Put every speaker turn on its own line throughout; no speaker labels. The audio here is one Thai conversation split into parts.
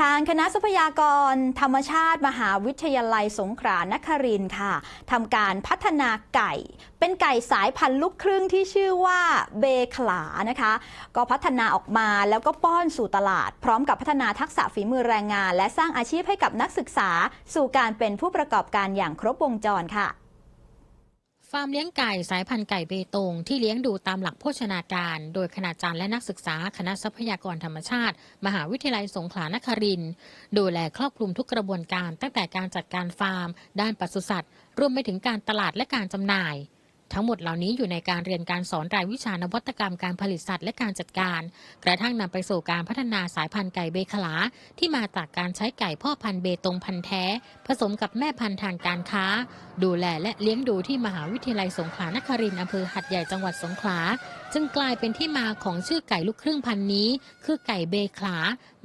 ทางคณะทรัพยากรธรรมชาติมหาวิทยาลัยสงขลานครินทร์ค่ะทำการพัฒนาไก่ เป็นไก่สายพันธุ์ลูกครึ่งที่ชื่อว่าเบขลานะคะ ก็พัฒนาออกมาแล้วก็ป้อนสู่ตลาด พร้อมกับพัฒนาทักษะฝีมือแรงงาน และสร้างอาชีพให้กับนักศึกษา สู่การเป็นผู้ประกอบการอย่างครบวงจรค่ะ
ฟาร์มเลี้ยงไก่สายพันธุ์ไก่เบตงที่เลี้ยงดูตามหลักโภชนาการ โดยคณาจารย์และนักศึกษาคณะทรัพยากรธรรมชาติ มหาวิทยาลัยสงขลานครินทร์ดูแลครอบคลุมทุกกระบวนการตั้งแต่การจัดการฟาร์ม ด้านปศุสัตว์รวมไปถึงการตลาดและการจำหน่าย ทั้งหมดเหล่านี้อยู่ในการเรียนการสอนรายวิชานวัตกรรมการผลิตสัตว์และการจัดการ กระทั่งนำไปสู่การพัฒนาสายพันธุ์ไก่เบคลา ที่มาจากการใช้ไก่พ่อพันธุ์เบตงพันธุ์แท้ ผสมกับแม่พันธุ์ทางการค้า ดูแลและเลี้ยงดูที่มหาวิทยาลัยสงขลานครินทร์อำเภอหัดใหญ่จังหวัดสงขลาจึงกลายเป็นที่มาของชื่อไก่ลูกครึ่งพันธุ์นี้ คือไก่เบคลา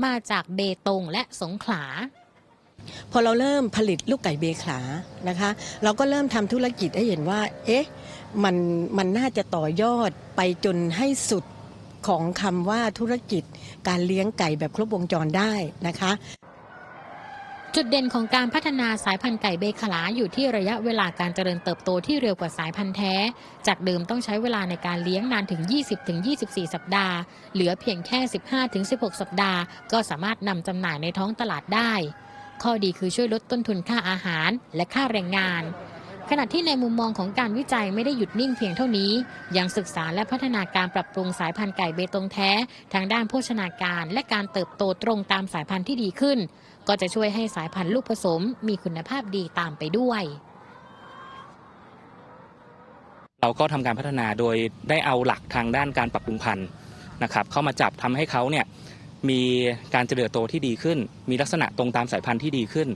มาจากเบตงและสงขลา
พอเราเริ่มผลิตลูกไก่เบขานะคะ เราก็เริ่มทำธุรกิจให้เห็นว่า เอ๊ะ มันมันน่าจะต่อยอดไปจนให้สุดของคำว่าธุรกิจการเลี้ยงไก่แบบครบวงจรได้นะคะ
จุดเด่นของการพัฒนาสายพันธุ์ไก่เบคลาอยู่ที่ระยะเวลาการเจริญเติบโตที่เร็วกว่าสายพันธุ์แท้ จากเดิมต้องใช้เวลาในการเลี้ยงนานถึง 20-24 สัปดาห์ เหลือเพียงแค่ 15-16 สัปดาห์ ก็สามารถนำจำหน่ายในท้องตลาดได้ ข้อดีคือช่วยลดต้นทุนค่าอาหารและค่าแรงงาน ขณะที่ในมุมมองของการวิจัยไม่ได้หยุดนิ่งเพียงเท่านี้ ยังศึกษาและพัฒนาการปรับปรุงสายพันธุ์ไก่เบตงแท้ ทางด้านโภชนาการและการเติบโตตรงตามสายพันธุ์ที่ดีขึ้น ก็จะช่วยให้สายพันธุ์ลูกผสม มีคุณภาพดีตามไปด้วย
เราก็ทำการพัฒนาโดยได้เอาหลักทางด้านการปรับปรุงพันธุ์นะครับเข้ามาจับทำให้เขาเนี่ย มีการเจริญโตที่ดีขึ้น มีลักษณะตรงตามสายพันธุ์ที่ดีขึ้น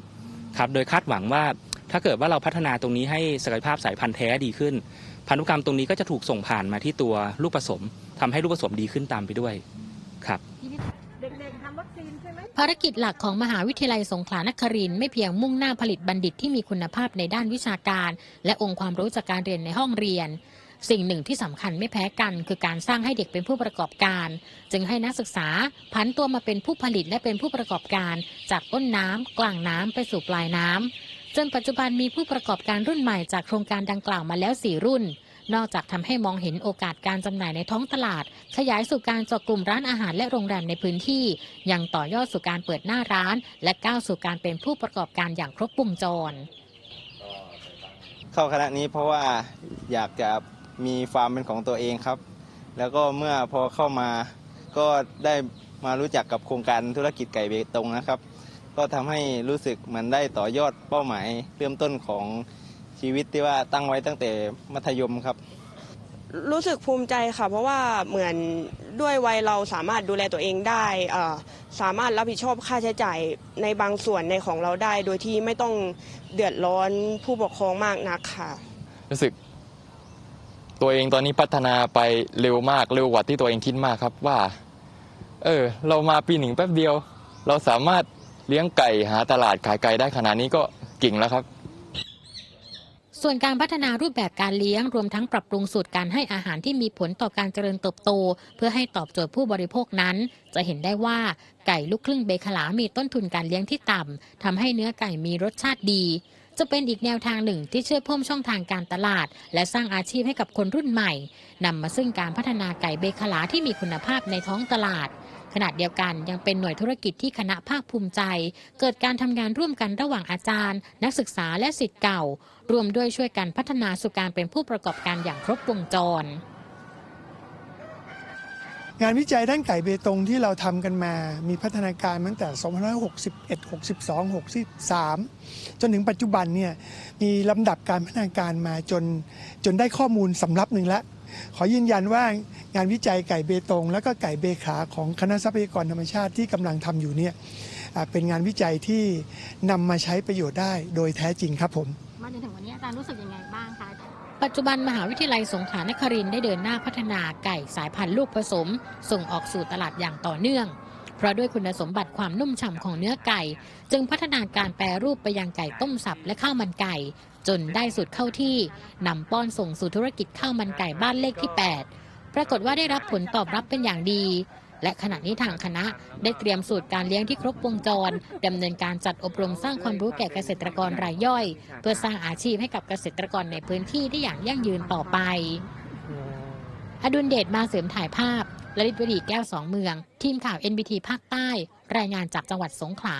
ครับโดยคาดหวังว่าถ้าเกิดว่าเราพัฒนาตรงนี้ให้ศักยภาพสายพันธุ์แท้ดีขึ้น พันธุกรรมตรงนี้ก็จะถูกส่งผ่านมาที่ตัวลูกผสมทำให้ลูกผสมดีขึ้นตามไปด้วยครับ
ภารกิจหลักของมหาวิทยาลัยสงขลานครินทร์ไม่เพียงมุ่งหน้าผลิตบัณฑิตที่มีคุณภาพในด้านวิชาการ และองค์ความรู้จากการเรียนในห้องเรียน สิ่งหนึ่งที่สำคัญไม่แพ้กัน คือการสร้างให้เด็กเป็นผู้ประกอบการ จึงให้นักศึกษาผันตัวมาเป็นผู้ผลิตและเป็นผู้ประกอบการ จากต้นน้ำกลางน้ำไปสู่ปลายน้ำจนปัจจุบันมีผู้ประกอบการรุ่นใหม่จากโครงการดังกล่าวมาแล้ว 4 รุ่น นอกจากทำให้มองเห็นโอกาสการจำหน่ายในท้องตลาด ขยายสู่การเจาะกลุ่มร้านอาหารและโรงแรมในพื้นที่ ยังต่อยอดสู่การเปิดหน้าร้าน และก้าวสู่การเป็นผู้ประกอบการอย่างครบวงจร
เข้าคณะนี้เพราะว่าอยากจะ มีฟาร์มเป็นของตัวเองครับ แล้วก็เมื่อพอเข้ามาก็ได้มารู้จักกับโครงการธุรกิจไก่เบตงนะครับ ก็ทำให้รู้สึกเหมือนได้ต่อยอดเป้าหมายเริ่มต้นของชีวิตที่ว่าตั้งไว้ตั้งแต่มัธยมครับ
รู้สึกภูมิใจค่ะ เพราะว่าเหมือนด้วยวัยเราสามารถดูแลตัวเองได้สามารถรับผิดชอบค่าใช้จ่ายในบางส่วนในของเราได้ โดยที่ไม่ต้องเดือดร้อนผู้ปกครองมากนักค่ะ
รู้สึก ตัวเองตอนนี้พัฒนาไปเร็วมากเร็วกว่าที่ตัวเองคิดมากครับว่า เออ เรามาปีหนึ่งแป๊บเดียว เราสามารถเลี้ยงไก่หาตลาดขายไก่ได้ขนาดนี้ก็เก่งแล้วครับ
ส่วนการพัฒนารูปแบบการเลี้ยงรวมทั้งปรับปรุงสูตรการให้อาหารที่มีผลต่อการเจริญเติบโต เพื่อให้ตอบโจทย์ผู้บริโภคนั้น จะเห็นได้ว่าไก่ลูกครึ่งเบคลามีต้นทุนการเลี้ยงที่ต่ำทำให้เนื้อไก่มีรสชาติดี จะเป็นอีกแนวทางหนึ่งที่ช่วยเพิ่มช่องทางการตลาด และสร้างอาชีพให้กับคนรุ่นใหม่นำมาซึ่งการพัฒนาไก่เบคลาที่มีคุณภาพในท้องตลาดขณะเดียวกันยังเป็นหน่วยธุรกิจที่คณะภาคภูมิใจ เกิดการทำงานร่วมกันระหว่างอาจารย์ นักศึกษาและสิทธิ์เก่า รวมด้วยช่วยกันพัฒนาสู่การเป็นผู้ประกอบการอย่างครบวงจร
งานวิจัยด้านไก่เบตงที่เราทำกันมา มีพัฒนาการมาตั้งแต่ 2561 62 63 จนถึงปัจจุบันเนี่ยมีลำดับการพัฒนาการมาจนจนได้ข้อมูลสำรับหนึ่งแล้ว ขอยืนยันว่างานวิจัยไก่เบตง และก็ไก่เบขาของคณะทรัพยากรธรรมชาติที่กำลังทำอยู่เนี่ยเป็นงานวิจัยที่นำมาใช้ประโยชน์ได้โดยแท้จริงครับผม
มาจนถึงวันนี้อาจารย์รู้สึกยังไงบ้างคะ
ปัจจุบันมหาวิทยาลัยสงขลานครินได้เดินหน้าพัฒนาไก่สายพันธุ์ลูกผสม ส่งออกสู่ตลาดอย่างต่อเนื่อง เพราะด้วยคุณสมบัติความนุ่มฉ่ำของเนื้อไก่ จึงพัฒนาการแปรรูปไปยังไก่ต้มสับและข้าวมันไก่ จนได้สูตรเข้าที่นำป้อนส่งสู่ธุรกิจข้าวมันไก่บ้านเลขที่ 8 ปรากฏว่าได้รับผลตอบรับเป็นอย่างดี และขณะนี้ทางคณะได้เตรียมสูตรการเลี้ยงที่ครบวงจรดำเนินการจัดอบรมสร้างความรู้แก่เกษตรกรรายย่อย เพื่อสร้างอาชีพให้กับเกษตรกรในพื้นที่ได้อย่างยั่งยืนต่อไป อดุลเดชมาเสริมถ่ายภาพและฤทธิวดีแก้วสองเมือง ทีมข่าว NBT ภาคใต้ รายงานจากจังหวัดสงขลา